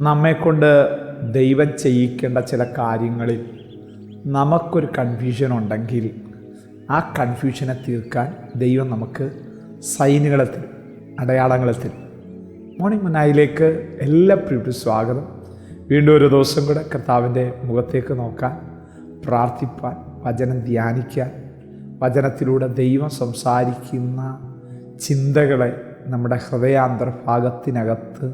നമ്മെക്കൊണ്ട് ദൈവം ചെയ്യിക്കേണ്ട ചില കാര്യങ്ങളിൽ നമുക്കൊരു കൺഫ്യൂഷൻ ഉണ്ടെങ്കിൽ ആ കൺഫ്യൂഷനെ തീർക്കാൻ ദൈവം നമുക്ക് സൈനുകളെ തരും അടയാളങ്ങളെ തരും മോർണിംഗ് മനായിലേക്ക് എല്ലാ സ്വാഗതം. വീണ്ടും ഒരു ദിവസം കൂടെ കർത്താവിന്റെ മുഖത്തേക്ക് നോക്കാൻ പ്രാർത്ഥിപ്പാൻ വചനം ധ്യാനിക്കാൻ വചനത്തിലൂടെ ദൈവം സംസാരിക്കുന്ന ചിന്തകളെ നമ്മുടെ ഹൃദയാന്തർഭാഗത്തിനകത്ത്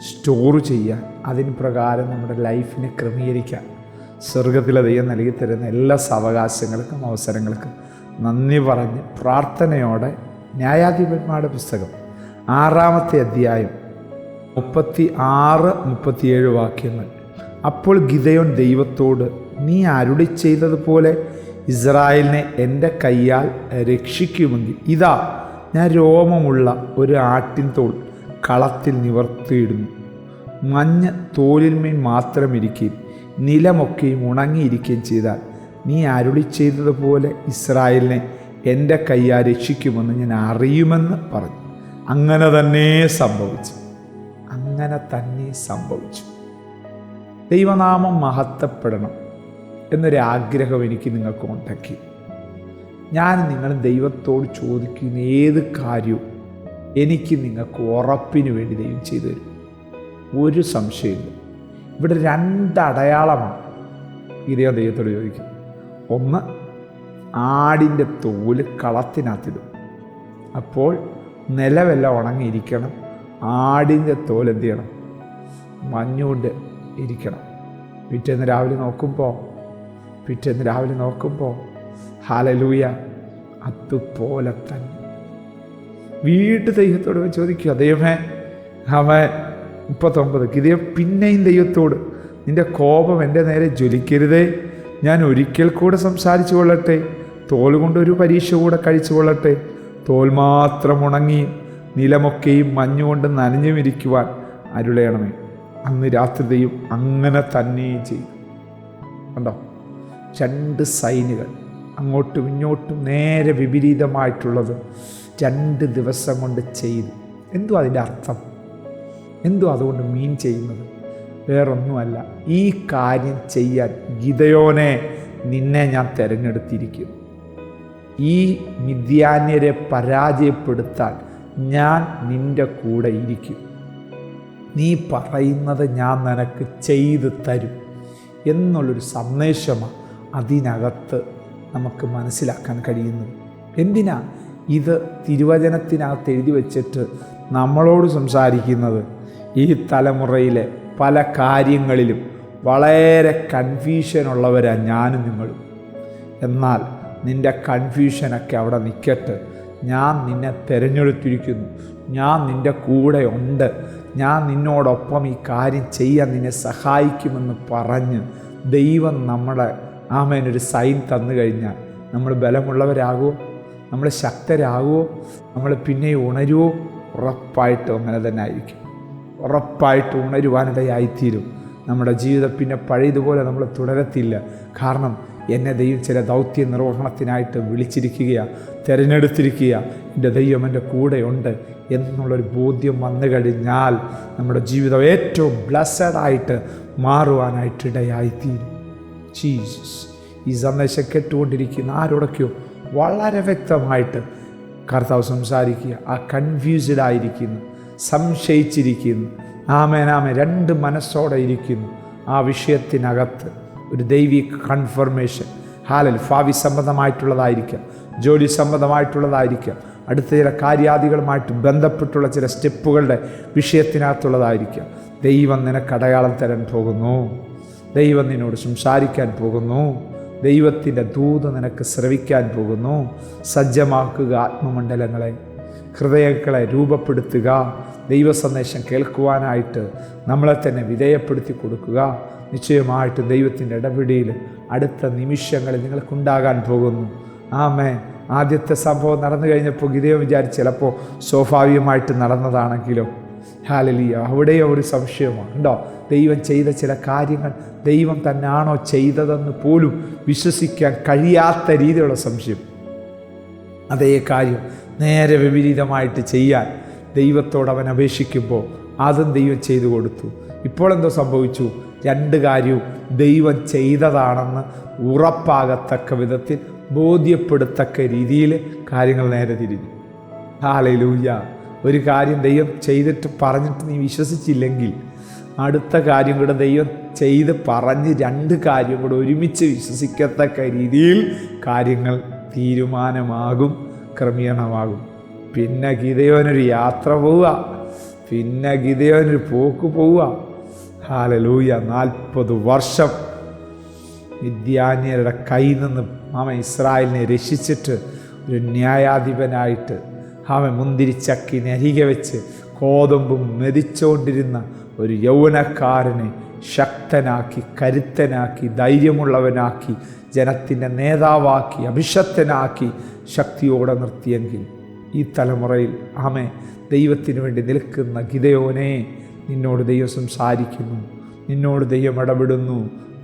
സ്റ്റോർ ചെയ്യാൻ അതിന് പ്രകാരം നമ്മുടെ ലൈഫിനെ ക്രമീകരിക്കാൻ സ്വർഗത്തിലെ ദൈവം നൽകി തരുന്ന എല്ലാ സാവകാശങ്ങൾക്കും അവസരങ്ങൾക്കും നന്ദി പറഞ്ഞ് പ്രാർത്ഥനയോടെ ന്യായാധിപന്മാരുടെ പുസ്തകം ആറാമത്തെ അധ്യായം മുപ്പത്തി ആറ് മുപ്പത്തിയേഴ് വാക്യങ്ങൾ. അപ്പോൾ ഗിതയോൻ ദൈവത്തോട് നീ അരുളി ചെയ്തതുപോലെ ഇസ്രായേലിനെ എന്റെ കൈയാൽ രക്ഷിക്കുമെങ്കിൽ ഇതാ ഞാൻ രോമമുള്ള ഒരു ആട്ടിൻ തോൾ കളത്തിൽ നിവർത്തിയിടുന്നു. മഞ്ഞ തോലിന്മേൽ മാത്രം ഇരിക്കുകയും നിലമൊക്കെയും ഉണങ്ങിയിരിക്കുകയും ചെയ്താൽ നീ അരുളി ചെയ്തതുപോലെ ഇസ്രായേലിനെ എന്റെ കൈയാ രക്ഷിക്കുമെന്ന് ഞാൻ അറിയുമെന്ന് പറഞ്ഞു. അങ്ങനെ തന്നെ സംഭവിച്ചു. അങ്ങനെ തന്നെ സംഭവിച്ചു. ദൈവനാമം മഹത്വപ്പെടണം എന്നൊരാഗ്രഹം എനിക്ക് നിങ്ങൾക്ക് ഉണ്ടാക്കി ഞാൻ നിങ്ങൾ ദൈവത്തോട് ചോദിക്കുന്ന ഏത് കാര്യവും എനിക്ക് നിങ്ങൾക്ക് ഉറപ്പിന് വേണ്ടി ദൈവം ചെയ്തു തരും. ഒരു സംശയമില്ല ഇവിടെ രണ്ടടയാളമാണ് ഇതേ ദൈവത്തോട് ചോദിക്കും ഒന്ന് ആടിന്റെ തോൽ കളത്തിനകത്തിടും. അപ്പോൾ നിലവെല്ലാം ഉണങ്ങിയിരിക്കണം. ആടിന്റെ തോൽ എന്ത് ചെയ്യണം? മഞ്ഞുകൊണ്ട് ഇരിക്കണം. പിറ്റേന്ന് രാവിലെ നോക്കുമ്പോൾ പിറ്റേന്ന് രാവിലെ നോക്കുമ്പോൾ ഹാലലൂയ അതുപോലെ തന്നെ. വീട്ട് ദൈവത്തോട് ചോദിക്കുക ദൈവമേ അവൻ മുപ്പത്തൊമ്പത് ഇതേ പിന്നെയും ദൈവത്തോട് നിന്റെ കോപം എന്റെ നേരെ ജ്വലിക്കരുതേ. ഞാൻ ഒരിക്കൽ കൂടെ സംസാരിച്ചു കൊള്ളട്ടെ തോൽ കൊണ്ടൊരു പരീക്ഷ കൂടെ കഴിച്ചു കൊള്ളട്ടെ. തോൽ മാത്രം ഉണങ്ങി നിലമൊക്കെയും മഞ്ഞുകൊണ്ട് നനഞ്ഞുമിരിക്കുവാൻ അരുളയണമേ അന്ന് രാത്രി ദൈവം അങ്ങനെ തന്നെ ചെയ്തു. കണ്ടോ? രണ്ട് സൈനുകൾ അങ്ങോട്ടും ഇങ്ങോട്ടും നേരെ വിപരീതമായിട്ടുള്ളത് രണ്ട് ദിവസം കൊണ്ട് ചെയ്തു. എന്തോ അതിന്റെ അർത്ഥം? എന്തോ അതുകൊണ്ട് മീൻ ചെയ്യുന്നത്? വേറൊന്നുമല്ല. ഈ കാര്യം ചെയ്യാൻ ഗിതയോനെ നിന്നെ ഞാൻ തിരഞ്ഞെടുത്തിരിക്കുന്നു. ഈ മിഥ്യാന്യരെ പരാജയപ്പെടുത്താൻ ഞാൻ നിന്റെ കൂടെ ഇരിക്കും. നീ പറയുന്നത് ഞാൻ നിനക്ക് ചെയ്തു തരും. എന്നുള്ളൊരു സന്ദേശമാണ് അതിനകത്ത് നമുക്ക് മനസ്സിലാക്കാൻ കഴിയുന്നു. എന്തിനാ ഇത് തിരുവചനത്തിനകത്ത് എഴുതി വച്ചിട്ട് നമ്മളോട് സംസാരിക്കുന്നത്? ഈ തലമുറയിലെ പല കാര്യങ്ങളിലും വളരെ കൺഫ്യൂഷനുള്ളവരാണ് ഞാനും നിങ്ങളും. എന്നാൽ നിന്റെ കൺഫ്യൂഷനൊക്കെ അവിടെ നിൽക്കട്ടെ ഞാൻ നിന്നെ തിരഞ്ഞെടുത്തിരിക്കുന്നു. ഞാൻ നിന്റെ കൂടെ ഉണ്ട്. ഞാൻ നിന്നോടൊപ്പം ഈ കാര്യം ചെയ്യാൻ നിന്നെ സഹായിക്കുമെന്ന് പറഞ്ഞ് ദൈവം നമ്മളെ ഒരു സൈൻ തന്നു കഴിഞ്ഞാൽ നമ്മൾ ബലമുള്ളവരാകുമോ നമ്മൾ ശക്തരാകുമോ നമ്മൾ പിന്നെ ഉണരുമോ ഉറപ്പായിട്ടും അങ്ങനെ തന്നെ ആയിരിക്കും. ഉറപ്പായിട്ട് ഉണരുവാനിടയായിത്തീരും നമ്മുടെ ജീവിതം പിന്നെ പഴയതുപോലെ നമ്മൾ തുടരത്തില്ല. കാരണം എന്നെ ദൈവം ചില ദൗത്യ നിർവഹണത്തിനായിട്ട് വിളിച്ചിരിക്കുകയാണ് തിരഞ്ഞെടുത്തിരിക്കുക എന്റെ ദൈവം എന്റെ കൂടെയുണ്ട് എന്നുള്ളൊരു ബോധ്യം വന്നു കഴിഞ്ഞാൽ നമ്മുടെ ജീവിതം ഏറ്റവും ബ്ലസ്സഡായിട്ട് മാറുവാനായിട്ട് ഇടയായിത്തീരും ജീസസ്. ഈ സന്ദേശം കേട്ടുകൊണ്ടിരിക്കുന്ന ആരോടൊക്കെയോ വളരെ വ്യക്തമായിട്ട് കർത്താവ് സംസാരിക്കുക. ആ കൺഫ്യൂസ്ഡ് ആയിരിക്കുന്നു. സംശയിച്ചിരിക്കുന്നു. ആമേനാമേ രണ്ട് മനസ്സോടെ ഇരിക്കുന്നു. ആ വിഷയത്തിനകത്ത് ഒരു ദൈവിക കൺഫർമേഷൻ ഹാലൽ ഭാവി സംബന്ധമായിട്ടുള്ളതായിരിക്കാം. ജോലി സംബന്ധമായിട്ടുള്ളതായിരിക്കാം. അടുത്ത ചില കാര്യാദികളുമായിട്ട് ബന്ധപ്പെട്ടുള്ള ചില സ്റ്റെപ്പുകളുടെ വിഷയത്തിനകത്തുള്ളതായിരിക്കാം. ദൈവം നിനക്ക് അടയാളം തരാൻ പോകുന്നു. ദൈവം നിന്നോട് സംസാരിക്കാൻ പോകുന്നു. ദൈവത്തിന്റെ ദൂത് നിനക്ക് ശ്രവിക്കാൻ പോകുന്നു. സജ്ജമാക്കുക ആത്മമണ്ഡലങ്ങളെ ഹൃദയങ്ങളെ രൂപപ്പെടുത്തുക. ദൈവ സന്ദേശം കേൾക്കുവാനായിട്ട് നമ്മളെ തന്നെ വിധേയപ്പെടുത്തി കൊടുക്കുക. നിശ്ചയമായിട്ട് ദൈവത്തിന്റെ ഇടപെടിയിൽ അടുത്ത നിമിഷങ്ങളിൽ നിങ്ങൾക്കുണ്ടാകാൻ പോകുന്നു. ആമേ ആദ്യത്തെ സംഭവം നടന്നു കഴിഞ്ഞപ്പോൾ ഗിതയം വിചാരിച്ച് ചിലപ്പോൾ സ്വാഭാവികമായിട്ട് നടന്നതാണെങ്കിലോ ഹാലലിയ. അവിടെയോ ഒരു സംശയമാണ് ഉണ്ടോ ദൈവം ചെയ്ത ചില കാര്യങ്ങൾ ദൈവം തന്നെയാണോ ചെയ്തതെന്ന് പോലും വിശ്വസിക്കാൻ കഴിയാത്ത രീതിയിലുള്ള സംശയം. അതേ കാര്യം നേരെ വിപരീതമായിട്ട് ചെയ്യാൻ ദൈവത്തോട് അവൻ അപേക്ഷിക്കുമ്പോൾ അതും ദൈവം ചെയ്തു കൊടുത്തു. ഇപ്പോൾ എന്തോ സംഭവിച്ചു? രണ്ട് കാര്യവും ദൈവം ചെയ്തതാണെന്ന് ഉറപ്പാകത്തക്ക വിധത്തിൽ ബോധ്യപ്പെടുത്തക്ക രീതിയിൽ കാര്യങ്ങൾ നേരെ തിരിഞ്ഞു. ഹാലയിലൂയ ഒരു കാര്യം ദൈവം ചെയ്തിട്ട് പറഞ്ഞിട്ട് നീ വിശ്വസിച്ചില്ലെങ്കിൽ അടുത്ത കാര്യം കൂടെ ദൈവം ചെയ്ത് പറഞ്ഞ് രണ്ട് കാര്യം കൂടെ ഒരുമിച്ച് വിശ്വസിക്കത്തക്ക രീതിയിൽ കാര്യങ്ങൾ തീരുമാനമാകും ക്രമീകരണമാകും. പിന്നെ ഗീതയോനൊരു യാത്ര പോവുക പിന്നെ ഗീതയോനൊരു പോക്ക് പോവുക. ഹാലലൂയ നാൽപ്പത് വർഷം വിദ്യാന്യരുടെ കയ്യിൽ നിന്ന് മാമ ഇസ്രായേലിനെ രക്ഷിച്ചിട്ട് ഒരു ന്യായാധിപനായിട്ട് ആമ മുന്തിരിച്ചക്കിനെ അരികെ വെച്ച് കോതമ്പും മെതിച്ചുകൊണ്ടിരുന്ന ഒരു യൗവനക്കാരനെ ശക്തനാക്കി കരുത്തനാക്കി ധൈര്യമുള്ളവനാക്കി ജനത്തിന്റെ നേതാവാക്കി അഭിഷക്തനാക്കി ശക്തിയോടെ നിർത്തിയെങ്കിൽ ഈ തലമുറയിൽ ആമെ ദൈവത്തിന് വേണ്ടി നിൽക്കുന്ന ഗിതയോനെ നിന്നോട് ദൈവം സംസാരിക്കുന്നു നിന്നോട് ദൈവം ഇടപെടുന്നു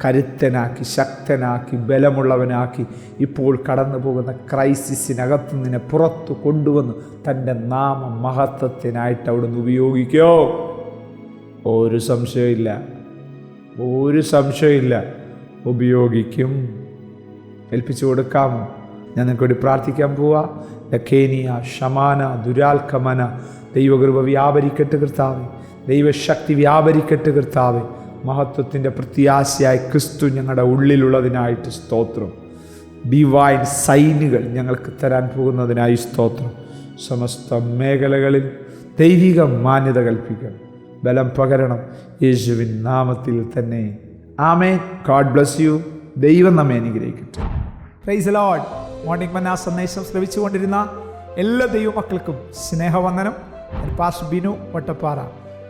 കരുത്തനാക്കി ശക്തനാക്കി ബലമുള്ളവനാക്കി ഇപ്പോൾ കടന്നു പോകുന്ന ക്രൈസിസിനകത്ത് നിന്നെ പുറത്തു കൊണ്ടുവന്ന് തന്റെ നാമ മഹത്വത്തിനായിട്ട് അവിടുന്ന് ഉപയോഗിക്കോ? ഒരു സംശയമില്ല. ഒരു സംശയമില്ല. ഉപയോഗിക്കും. ഏൽപ്പിച്ചു കൊടുക്കാമോ ഞാൻ വേണ്ടി പ്രാർത്ഥിക്കാൻ പോവാ. ലഖേനിയ ഷമാന ദുരാൽക്കമന ദൈവകൃപ വ്യാപരിക്കട്ട് കർത്താവെ. ദൈവശക്തി വ്യാപരിക്കട്ട് കർത്താവെ. മഹത്വത്തിന്റെ പ്രത്യാശയായി ക്രിസ്തു ഞങ്ങളുടെ ഉള്ളിലുള്ളതിനായിട്ട് സ്തോത്രം. ഡിവൈൻ സൈനുകൾ ഞങ്ങൾക്ക് തരാൻ പോകുന്നതിനായി സ്തോത്രം. സമസ്ത മേഖലകളിൽ ദൈവിക മാന്യത കൽപ്പിക്കണം ബലം പകരണം യേശുവിൻ നാമത്തിൽ തന്നെ. ആമേ ഗാഡ് ബ്ലസ് യു ദൈവം നമ്മെ അനുഗ്രഹിക്കട്ടെ. പ്രൈസ് ലോഡ് മോർണിംഗ് മന്ന സന്ദേശം ശ്രവിച്ചുകൊണ്ടിരുന്ന എല്ലാ ദൈവമക്കൾക്കും സ്നേഹവന്ദനം. പാസ് ബിനു വട്ടപ്പാറ.